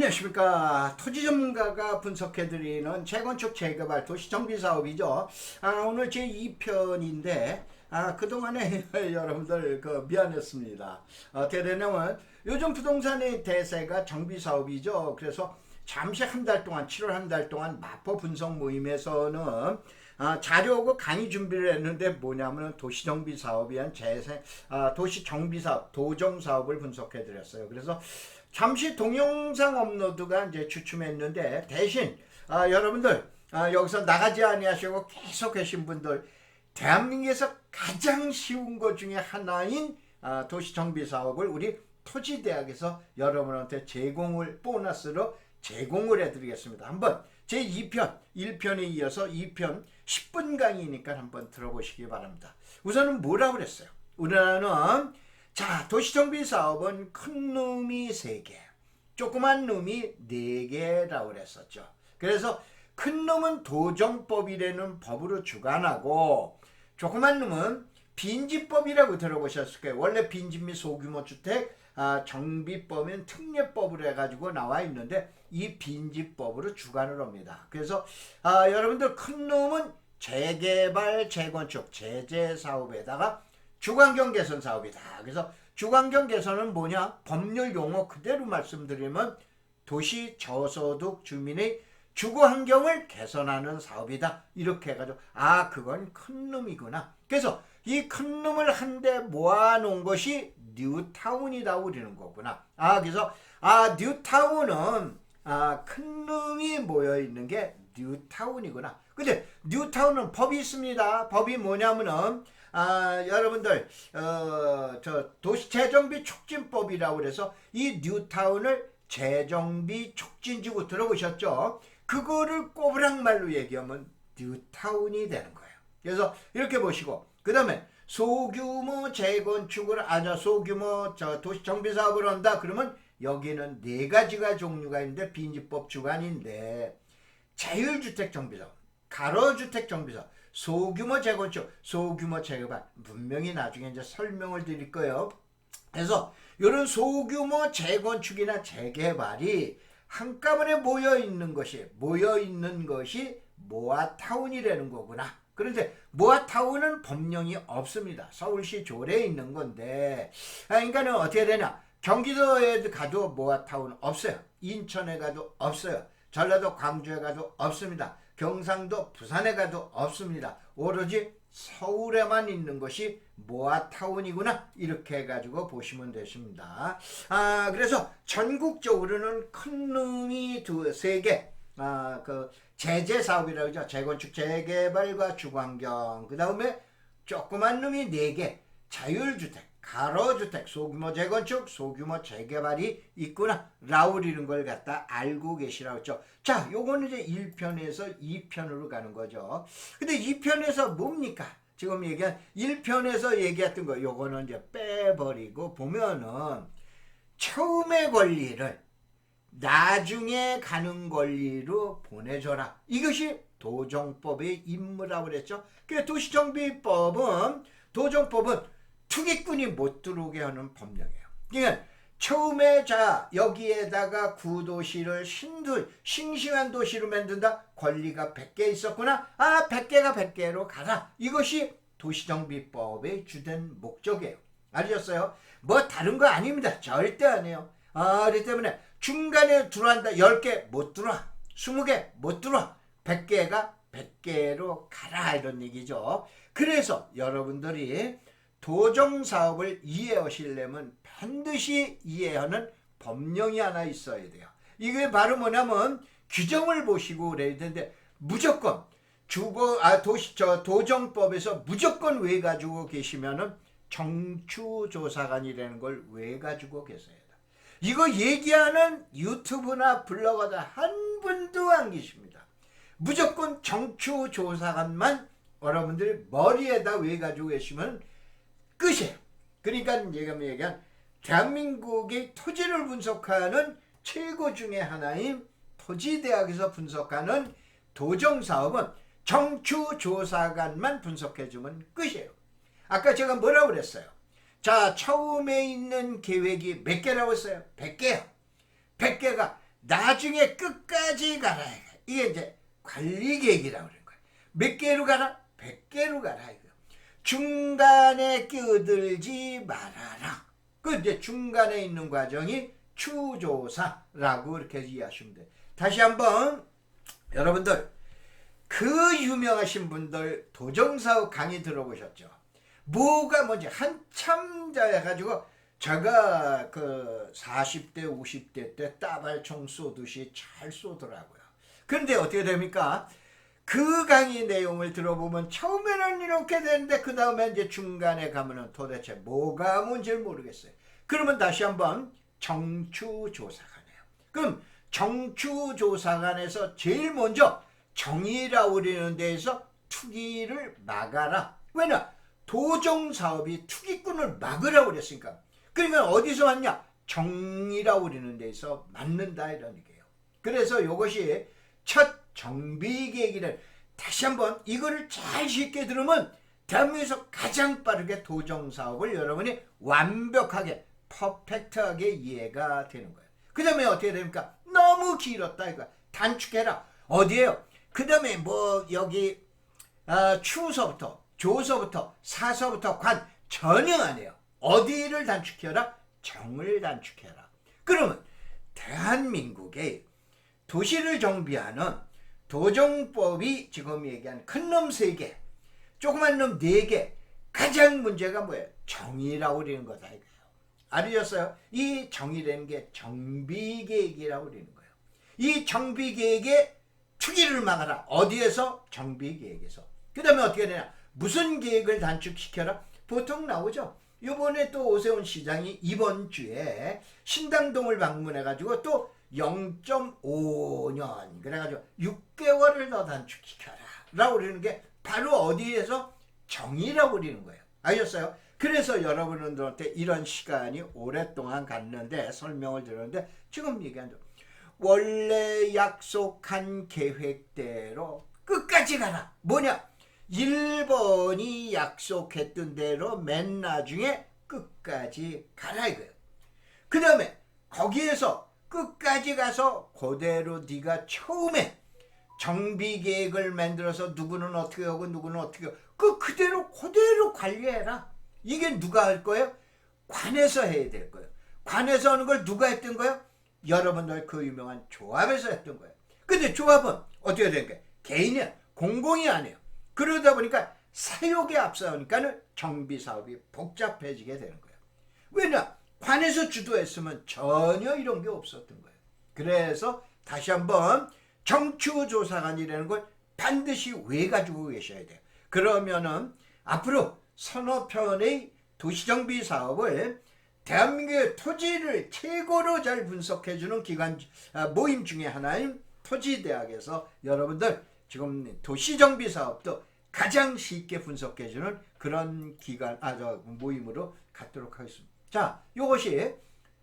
안녕하십니까 토지 전문가가 분석해드리는 재건축 재개발 도시정비 사업이죠. 아, 오늘 제 2편인데 아, 그동안에 여러분들 그 미안했습니다. 어떻게 되냐면 요즘 부동산의 대세가 정비 사업이죠. 그래서 잠시 한 달 동안 7월 한 달 동안 마포 분석 모임에서는 아, 자료하고 강의 준비를 했는데 뭐냐면 도시 정비 사업이 한 재생 아, 도시 정비 사업 도정 사업을 분석해 드렸어요. 그래서 잠시 동영상 업로드가 이제 주춤했는데 대신 아, 여러분들 아, 여기서 나가지 아니하시고 계속 계신 분들 대한민국에서 가장 쉬운 것 중에 하나인 아, 도시 정비 사업을 우리 토지대학에서 여러분한테 제공을 보너스로 제공을 해드리겠습니다. 한번 제 2편, 1편에 이어서 2편 10분 강의니까 한번 들어보시기 바랍니다. 우선은 뭐라고 그랬어요? 우리나라는 자, 도시정비 사업은 큰 놈이 3개, 조그만 놈이 4개라고 그랬었죠. 그래서 큰 놈은 도정법이라는 법으로 주관하고 조그만 놈은 빈집법이라고 들어보셨을 거예요. 원래 빈집 및 소규모 주택 아, 정비법은 특례법으로 해가지고 나와 있는데 이 빈집법으로 주관을 합니다. 그래서 아, 여러분들 큰 놈은 재개발, 재건축, 제재 사업에다가 주관경 개선 사업이다. 그래서 주관경 개선은 뭐냐? 법률 용어 그대로 말씀드리면 도시 저소득 주민의 주거 환경을 개선하는 사업이다. 이렇게 해가지고 아 그건 큰 놈이구나. 그래서 이 큰 놈을 한데 모아놓은 것이 뉴타운이라고 그러는 거구나. 아 그래서 아 뉴타운은 아 큰 놈이 모여 있는 게 뉴타운이구나. 근데 뉴타운은 법이 있습니다. 법이 뭐냐면은 아, 여러분들, 어, 저 도시 재정비 촉진법이라고 그래서 이 뉴타운을 재정비 촉진지구 들어보셨죠? 그거를 꼬부랑 말로 얘기하면 뉴타운이 되는 거예요. 그래서 이렇게 보시고, 그 다음에 소규모 재건축을, 아, 저 소규모 저 도시 정비 사업을 한다. 그러면 여기는 네 가지가 종류가 있는데 빈집법 주관인데 자율주택 정비사업, 가로주택 정비사업, 소규모 재건축, 소규모 재개발 분명히 나중에 이제 설명을 드릴 거예요. 그래서 이런 소규모 재건축이나 재개발이 한꺼번에 모여 있는 것이 모여 있는 것이 모아타운이라는 거구나. 그런데 모아타운은 법령이 없습니다. 서울시 조례에 있는 건데, 아, 그러니까는 어떻게 되냐? 경기도에 가도 모아타운 없어요. 인천에 가도 없어요. 전라도 광주에 가도 없습니다. 경상도 부산에 가도 없습니다. 오로지 서울에만 있는 것이 모아타운이구나 이렇게 해가지고 보시면 되십니다. 아 그래서 전국적으로는 큰 놈이 두세 개. 아 그 제재 사업이라고 하죠. 재건축 재개발과 주관경. 그 다음에 조그만 놈이 네 개. 자율주택. 가로주택, 소규모 재건축, 소규모 재개발이 있구나. 라울 이런 걸 갖다 알고 계시라고 했죠. 자, 요거는 이제 1편에서 2편으로 가는 거죠. 근데 2편에서 뭡니까? 지금 얘기한 1편에서 얘기했던 거, 요거는 이제 빼버리고 보면은 처음의 권리를 나중에 가는 권리로 보내줘라. 이것이 도정법의 임무라고 그랬죠. 그 도시정비법은, 도정법은 투기꾼이 못 들어오게 하는 법령이에요. 그러니까 처음에 자 여기에다가 구도시를 신도 싱싱한 도시로 만든다. 권리가 100개 있었구나. 아 100개가 100개로 가라. 이것이 도시정비법의 주된 목적이에요. 아셨어요? 뭐 다른 거 아닙니다. 절대 아니에요. 아, 그렇기 때문에 중간에 들어간다. 10개 못 들어와. 20개 못 들어와. 100개가 100개로 가라 이런 얘기죠. 그래서 여러분들이 도정 사업을 이해하시려면 반드시 이해하는 법령이 하나 있어야 돼요. 이게 바로 뭐냐면 규정을 보시고 그래야 되는데 무조건 주거 아 도시 저 도정법에서 무조건 왜 가지고 계시면은 정추조사관이라는 걸 왜 가지고 계세요. 이거 얘기하는 유튜브나 블로거다 한 분도 안 계십니다. 무조건 정추조사관만 여러분들이 머리에다 왜 가지고 계시면 끝이에요. 그러니까 얘가 얘기한 대한민국의 토지를 분석하는 최고 중의 하나인 토지대학에서 분석하는 도정사업은 정추조사관만 분석해주면 끝이에요. 아까 제가 뭐라고 그랬어요? 자, 처음에 있는 계획이 몇 개라고 했어요? 100개요. 100개가 나중에 끝까지 가라. 이게 이제 관리 계획이라고 그러는 거예요. 몇 개로 가라? 100개로 가라. 이거. 중간에 끼어들지 말아라. 그 이제 중간에 있는 과정이 추조사라고 이렇게 이해하시면 돼요. 다시 한번 여러분들 그 유명하신 분들 도정사업 강의 들어보셨죠? 뭐가 뭔지 한참 자해가지고 제가 그 40대 50대 때 따발총 쏘듯이 잘 쏘더라고요. 그런데 어떻게 됩니까? 그 강의 내용을 들어보면 처음에는 이렇게 되는데 그 다음에 이제 중간에 가면은 도대체 뭐가 뭔지 모르겠어요. 그러면 다시 한번 정추조사관이에요. 그럼 정추조사관에서 제일 먼저 정의라고 그러는 데에서 투기를 막아라. 왜냐? 도정 사업이 투기꾼을 막으라고 그랬으니까. 그러니까 어디서 왔냐? 정의라고 그러는 데에서 맞는다 이런 얘기예요. 그래서 이것이 첫 정비 계획이를 다시 한번 이거를 잘 쉽게 들으면 대한민국에서 가장 빠르게 도정 사업을 여러분이 완벽하게 퍼펙트하게 이해가 되는 거예요. 그 다음에 어떻게 됩니까? 너무 길었다 이거 단축해라. 어디에요? 그 다음에 뭐 여기 아, 추서부터 조서부터 사서부터 관 전혀 안 해요. 어디를 단축해라? 정을 단축해라. 그러면 대한민국의 도시를 정비하는 도정법이 지금 얘기한 큰놈세 개, 조그만 놈네 개, 가장 문제가 뭐예요? 정의라고 그러는 거다. 알으셨어요? 이 정의라는 게 정비계획이라고 그러는 거예요. 이 정비계획에 투기를 막아라. 어디에서? 정비계획에서. 그 다음에 어떻게 되냐? 무슨 계획을 단축시켜라? 보통 나오죠. 요번에 또 오세훈 시장이 이번 주에 신당동을 방문해가지고 또 0.5년. 그래가지고 6개월을 더 단축시켜라. 라고 그러는 게 바로 어디에서 정의라고 그러는 거예요. 아셨어요? 그래서 여러분들한테 이런 시간이 오랫동안 갔는데 설명을 들었는데 지금 얘기한 대로 원래 약속한 계획대로 끝까지 가라. 뭐냐? 1번이 약속했던 대로 맨 나중에 끝까지 가라 이거예요. 그 다음에 거기에서 끝까지 가서 그대로 네가 처음에 정비 계획을 만들어서 누구는 어떻게 하고 누구는 어떻게 하고 그 그대로 그대로 관리해라. 이게 누가 할 거예요? 관에서 해야 될 거예요. 관에서 하는 걸 누가 했던 거예요? 여러분들 그 유명한 조합에서 했던 거예요. 근데 조합은 어떻게 된 거예요? 개인이 공공이 아니에요. 그러다 보니까 사욕에 앞서니까는 정비 사업이 복잡해지게 되는 거예요. 왜냐? 관에서 주도했으면 전혀 이런 게 없었던 거예요. 그래서 다시 한번 정추조사관이라는 걸 반드시 왜 가지고 계셔야 돼요. 그러면은 앞으로 서너 편의 도시정비 사업을 대한민국의 토지를 최고로 잘 분석해주는 기관 아, 모임 중에 하나인 토지대학에서 여러분들 지금 도시정비 사업도 가장 쉽게 분석해주는 그런 기관 아 저 모임으로 갖도록 하겠습니다. 자, 이것이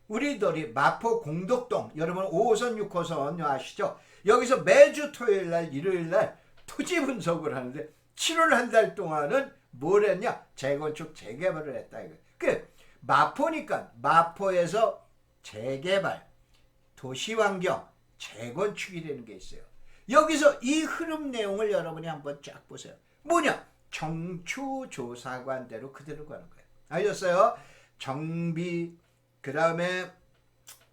우리들이 마포 공덕동 여러분 5호선 6호선 아시죠? 여기서 매주 토요일 날 일요일 날 토지 분석을 하는데 7월 한 달 동안은 뭘 했냐? 재건축 재개발을 했다 이거. 그 마포니까 마포에서 재개발 도시 환경 재건축이라는 게 있어요. 여기서 이 흐름 내용을 여러분이 한번 쫙 보세요. 뭐냐? 정추조사관대로 그대로 가는 거예요. 알겠어요? 정비, 그 다음에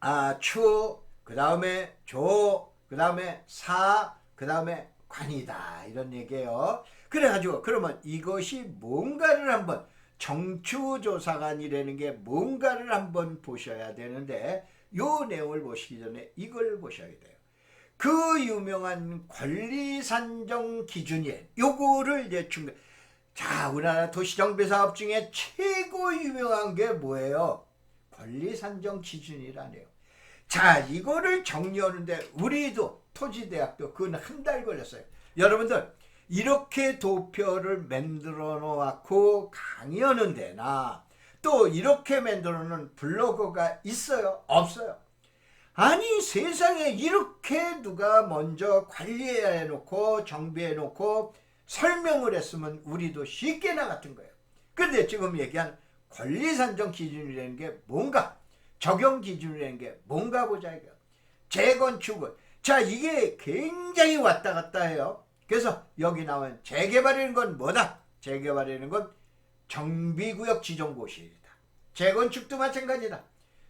아, 추, 그 다음에 조, 그 다음에 사, 그 다음에 관이다. 이런 얘기예요. 그래가지고 그러면 이것이 뭔가를 한번 정추조사관이라는 게 뭔가를 한번 보셔야 되는데 요 내용을 보시기 전에 이걸 보셔야 돼요. 그 유명한 권리산정 기준이에요. 요거를 이제 중간 자, 우리나라 도시정비 사업 중에 최고 유명한 게 뭐예요? 권리산정 기준이라네요. 자, 이거를 정리하는데 우리도 토지대학도 그건 한 달 걸렸어요. 여러분들 이렇게 도표를 만들어 놓고 강의하는 데나 또 이렇게 만들어 놓은 블로그가 있어요? 없어요? 아니 세상에 이렇게 누가 먼저 관리해 놓고 정비해 놓고 설명을 했으면 우리도 쉽게 나갔던 거예요. 그런데 지금 얘기한 권리 산정 기준이라는 게 뭔가 적용 기준이라는 게 뭔가 보자 이거. 재건축을. 자, 이게 굉장히 왔다 갔다 해요. 그래서 여기 나온 재개발이라는 건 뭐다? 재개발이라는 건 정비구역 지정고시이다. 재건축도 마찬가지다.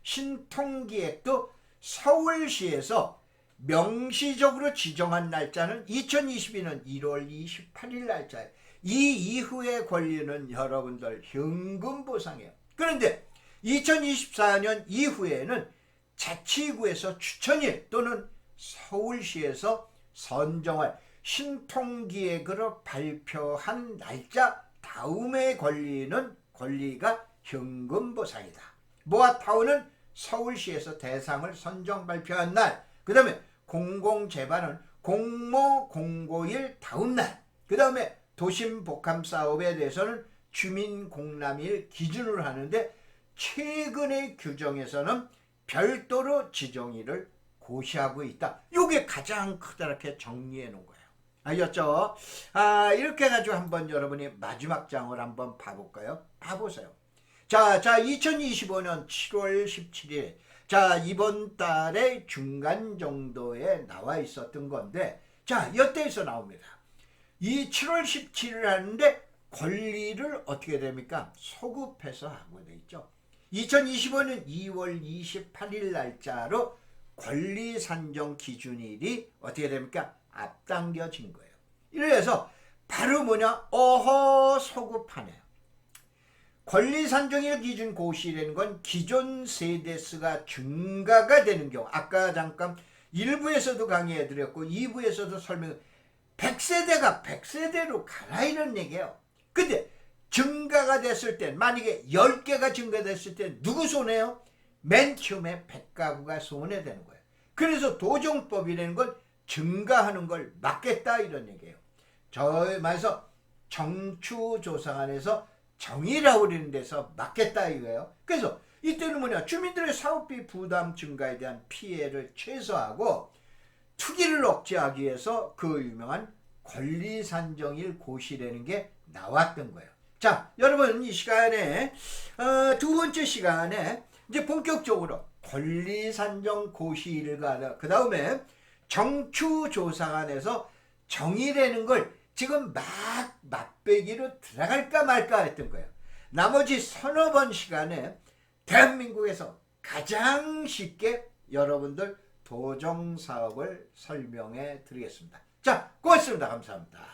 신통기획도 서울시에서 명시적으로 지정한 날짜는 2022년 1월 28일 날짜예요. 이 이후의 권리는 여러분들 현금 보상이에요. 그런데 2024년 이후에는 자치구에서 추천일 또는 서울시에서 선정할 신통기획으로 발표한 날짜 다음에 권리는 권리가 현금 보상이다. 모아타운은 서울시에서 대상을 선정 발표한 날, 그 다음에 공공재발은 공모 공고일 다음 날, 그 다음에 도심 복합 사업에 대해서는 주민 공람일 기준으로 하는데 최근의 규정에서는 별도로 지정일을 고시하고 있다. 이게 가장 크다랗게 정리해 놓은 거예요. 알겠죠? 아, 이렇게 해가지고 한번 여러분이 마지막 장을 한번 봐볼까요? 봐보세요. 자, 자, 2025년 7월 17일. 자, 이번 달의 중간 정도에 나와 있었던 건데, 자, 이때에서 나옵니다. 이 7월 17일 하는데 권리를 어떻게 됩니까? 소급해서 하고 돼 있죠. 2025년 2월 28일 날짜로 권리 산정 기준일이 어떻게 됩니까? 앞당겨진 거예요. 이래서 바로 뭐냐? 어허 소급하네요. 권리 산정일 기준 고시라는 건 기존 세대수가 증가가 되는 경우 아까 잠깐 1부에서도 강의해 드렸고 2부에서도 설명 100세대가 100세대로 가라 이런 얘기예요. 근데 증가가 됐을 때 만약에 10개가 증가됐을 때 누구 손해요? 맨 처음에 100가구가 손해되는 거예요. 그래서 도정법이라는 건 증가하는 걸 막겠다 이런 얘기예요. 저 말해서 정추조상안에서 정의라고 그러는 데서 막겠다 이거예요. 그래서 이때는 뭐냐 주민들의 사업비 부담 증가에 대한 피해를 최소화하고 투기를 억제하기 위해서 그 유명한 권리산정일 고시라는 게 나왔던 거예요. 자, 여러분 이 시간에 어, 두 번째 시간에 이제 본격적으로 권리산정 고시일과 그 다음에 정추조상안에서 정의라는 걸 지금 막 맛배기로 들어갈까 말까 했던 거예요. 나머지 서너 번 시간에 대한민국에서 가장 쉽게 여러분들 도정 사업을 설명해 드리겠습니다. 자, 고맙습니다. 감사합니다.